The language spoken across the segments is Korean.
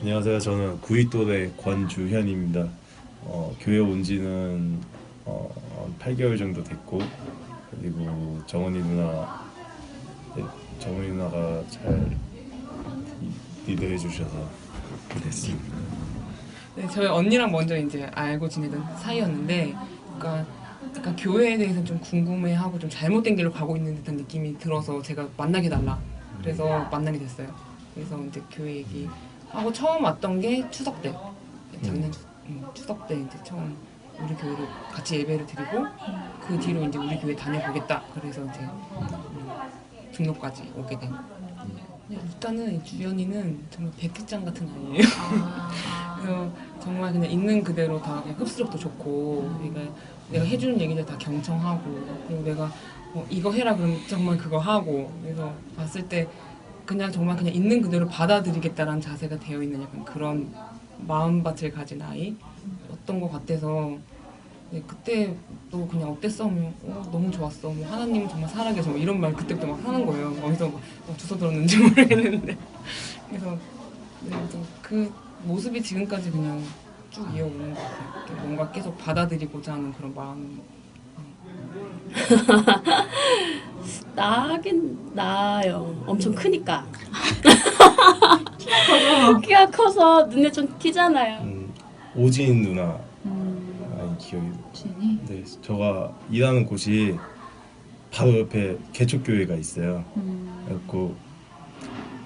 안녕하세요. 저는 구이또대 권주현입니다. 어, 교회 온 지는 어, 한 8개월 정도 됐고 그리고 정은이 누나 네, 정은이 누나가 잘 리- 리드해 주셔서 됐습니다. 네, 저희 언니랑 먼저 이제 알고 지내던 사이였는데, 그러니까 약간 교회에 대해서 좀 궁금해하고 좀 잘못된 길로 가고 있는 듯한 느낌이 들어서 제가 만나게 달라. 그래서 만나게 됐어요. 그래서 이제 교회 얘기 하고 처음 왔던 게 추석 때, 작년 추, 음, 추석 때 이제 처음 우리 교회로 같이 예배를 드리고 그 뒤로 이제 우리 교회 다녀보겠다. 그래서 이제 음, 등록까지 오게 된. 네, 일단은 이 주연이는 정말 백기장 같은 아이예요. 그래서 정말 그냥 있는 그대로 다 그냥 흡수력도 좋고 내가 내가 해주는 얘기들 다 경청하고 그리고 내가 뭐 이거 해라 그러면 정말 그거 하고 그래서 봤을 때 그냥 정말 그냥 있는 그대로 받아들이겠다라는 자세가 되어 있는 약간 그런 마음밭을 가진 아이였던 것 같아서 네, 그때 또 그냥 어땠어? 하면 어, 너무 좋았어. 뭐 하나님 정말 살아계셔. 뭐 이런 말 그때부터 막 하는 거예요. 어디서 막 어, 주워 들었는지 모르겠는데 그래서 네, 그 모습이 지금까지 그냥 쭉 이어오는 것 같아요. 뭔가 계속 받아들이고자 하는 그런 마음. 나긴 나요. 엄청 크니까. 키가 커서 눈에 좀 튀잖아요. 음, 오진 누나 아이 기억이 진이? 네, 저가 일하는 곳이 바로 옆에 개척교회가 있어요. 그래갖고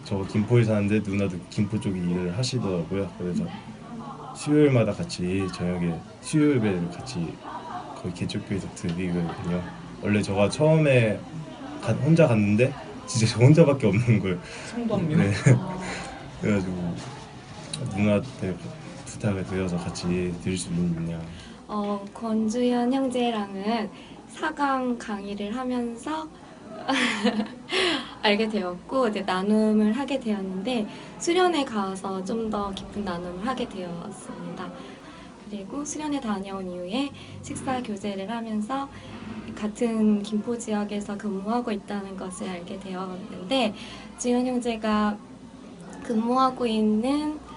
저 김포에 사는데 누나도 김포 쪽에 일을 하시더라고요. 그래서 수요일마다 같이 저녁에 수요일 예배를 같이 거기 개척교회에서 드리거든요. 원래 저가 처음에 가- 혼자 갔는데 진짜 저 혼자밖에 없는 거예요. 성도 한 명. 네. 그래가지고 누나한테 부탁을 드려서 같이 드릴 수 있느냐. 어, 권주현 형제랑은 4강 강의를 하면서 알게 되었고 이제 나눔을 하게 되었는데 수련회 가서 좀 더 깊은 나눔을 하게 되었습니다. 그리고 수련회 다녀온 이후에 식사 교제를 하면서 같은 김포 지역에서 근무하고 있다는 것을 알게 되었는데 지현 형제가 근무하고 있는 어,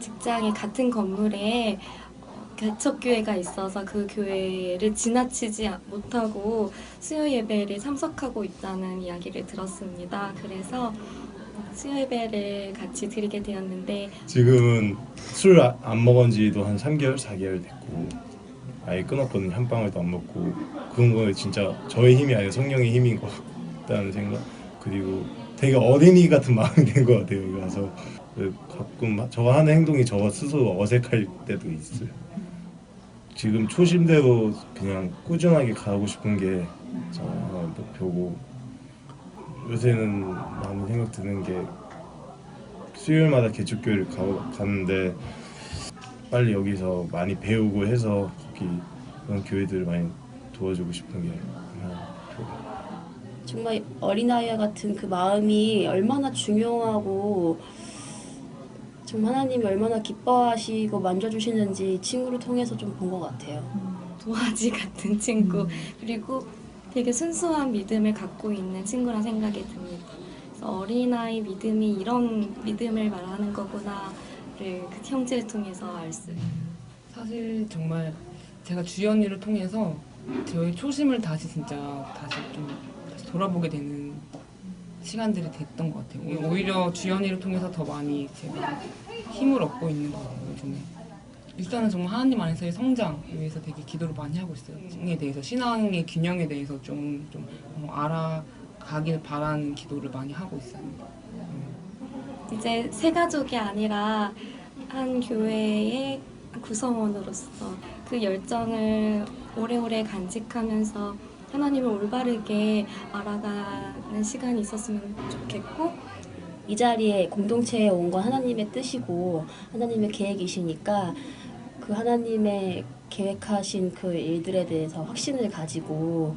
직장의 같은 건물에 어, 개척교회가 있어서 그 교회를 지나치지 아- 못하고 수요 예배를 참석하고 있다는 이야기를 들었습니다. 그래서 수요 예배를 같이 드리게 되었는데 지금은 술 안 먹은 지도 한 3개월, 4개월 됐고 아예 끊었거든요. 한 방울도 안 먹고 그런 거는 진짜 저의 힘이 아니라 성령의 힘인 것 같다는 생각 그리고 되게 어린이 같은 마음이 된 것 같아요. 여기 와서 그 가끔 저가 하는 행동이 저 스스로 어색할 때도 있어요. 지금 초심대로 그냥 꾸준하게 가고 싶은 게 저의 목표고 요새는 많이 생각 드는 게 수요일마다 개척교회를 가, 가는데 빨리 여기서 많이 배우고 해서 거기 그런 교회들을 많이 도와주고 싶은 게. 정말 어린아이와 같은 그 마음이 얼마나 중요하고 정말 하나님이 얼마나 기뻐하시고 만져주시는지 친구를 통해서 좀 본 것 같아요. 도화지 같은 친구 그리고 되게 순수한 믿음을 갖고 있는 친구라 생각이 듭니다. 그래서 어린아이 믿음이 이런 믿음을 말하는 거구나를 그 형제를 통해서 알 수 있어요. 사실 정말 제가 주연이를 통해서 저의 초심을 다시 진짜 다시 좀 다시 돌아보게 되는 시간들이 됐던 것 같아요. 오히려 주연이를 통해서 더 많이 제가 힘을 얻고 있는 것 같아요. 요즘에. 일단은 정말 하나님 안에서의 성장을 위해서 되게 기도를 많이 하고 있어요. 에 대해서 신앙의 균형에 대해서 좀, 좀 어, 알아가길 바라는 기도를 많이 하고 있어요. 이제 새 가족이 아니라 한 교회의 구성원으로서 그 열정을 오래오래 간직하면서 하나님을 올바르게 알아가는 시간이 있었으면 좋겠고 이 자리에 공동체에 온 건 하나님의 뜻이고 하나님의 계획이시니까 그 하나님의 계획하신 그 일들에 대해서 확신을 가지고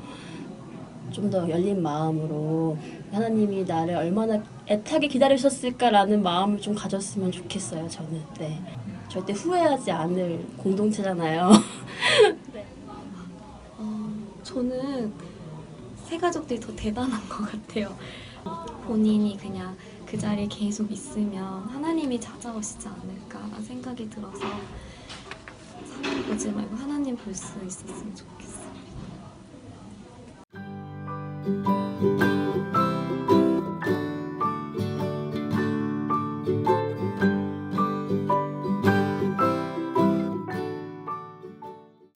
좀 더 열린 마음으로 하나님이 나를 얼마나 애타게 기다리셨을까라는 마음을 좀 가졌으면 좋겠어요. 저는 네 절대 후회하지 않을 공동체잖아요. 어, 저는 새 가족들이 더 대단한 것 같아요. 본인이 그냥 그 자리에 계속 있으면 하나님이 찾아오시지 않을까라는 생각이 들어서 사람 보지 말고 하나님 볼 수 있었으면 좋겠어요.